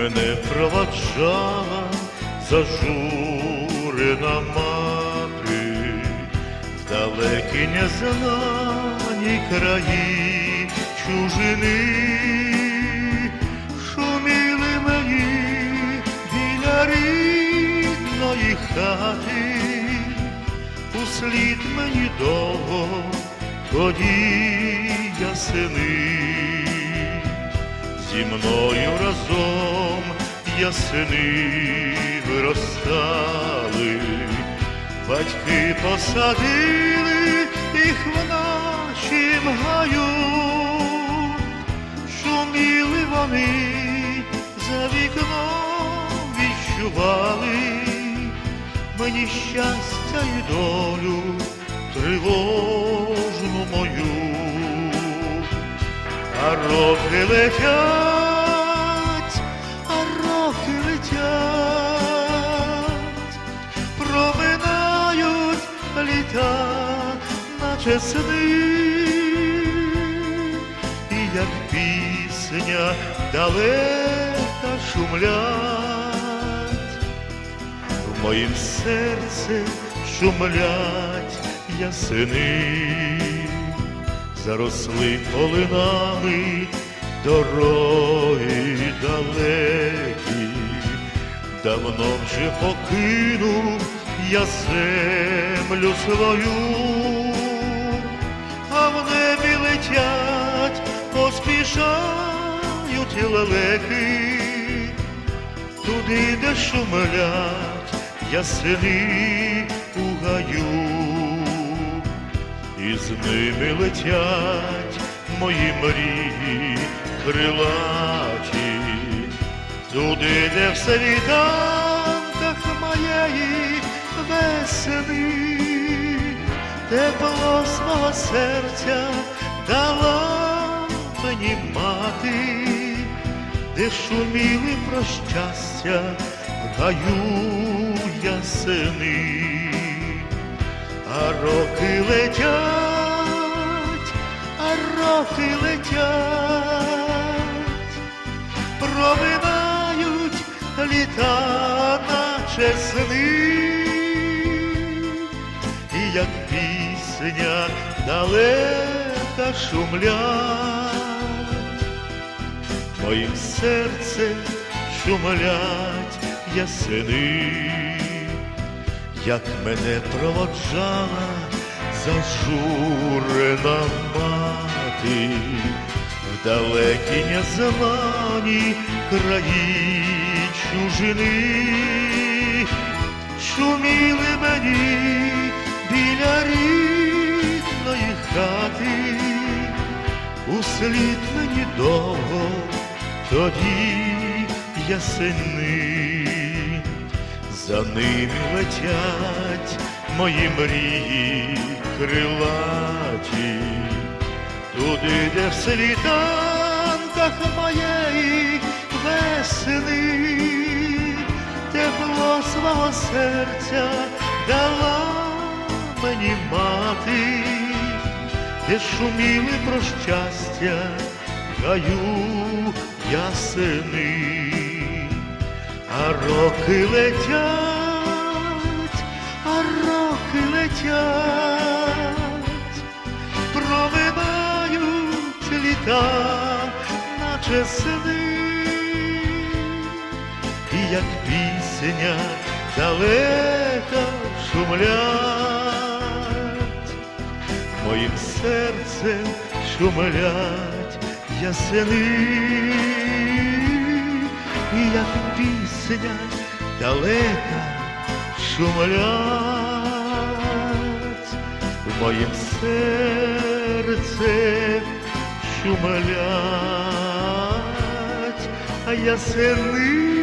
мене проводжала зажурена мати, в далекі незнані краї чужини, шуміли мені біля рідної хати, услід мені довго тоді ясени зі мною разом ясени виростали, батьки посадили їх в нашім гаю, шуміли вони за вікном відчували. Мені щастя і долю тривожну мою а роки летять, а роки летять, проминають літа, наче сни, і як пісня далека шумлять, в моїм серці шумлять ясени заросли полинами дороги далекі, давно вже покинув я землю свою, а в небі летять, поспішають лелеки, туди, де шумлять ясени у гаю і з ними летять мої мрії крилаті, туди, де в світанках моєї весени, тепло свого серця дала мені мати, де шуміли про щастя в гаю ясени а роки летять, а роки летять, проминають літа, наче сни, і як пісня далека шумлять, моїм серцем шумлять ясени як мене проводжала зажурена мати, в далекі незнані краї чужини, шуміли мені біля рідної хати, услід мені довго тоді ясени за ними летять мої мрії крилаті, туди, де в світанках моєї весени, тепло свого серця дала мені мати, де шуміли про щастя, в гаю ясени а роки летять, а роки летять, проминають літа, наче сни, і як пісня далека шумлять, моїм серцем шумлять ясени шумлять, в моєм серце шумлять, а ясени.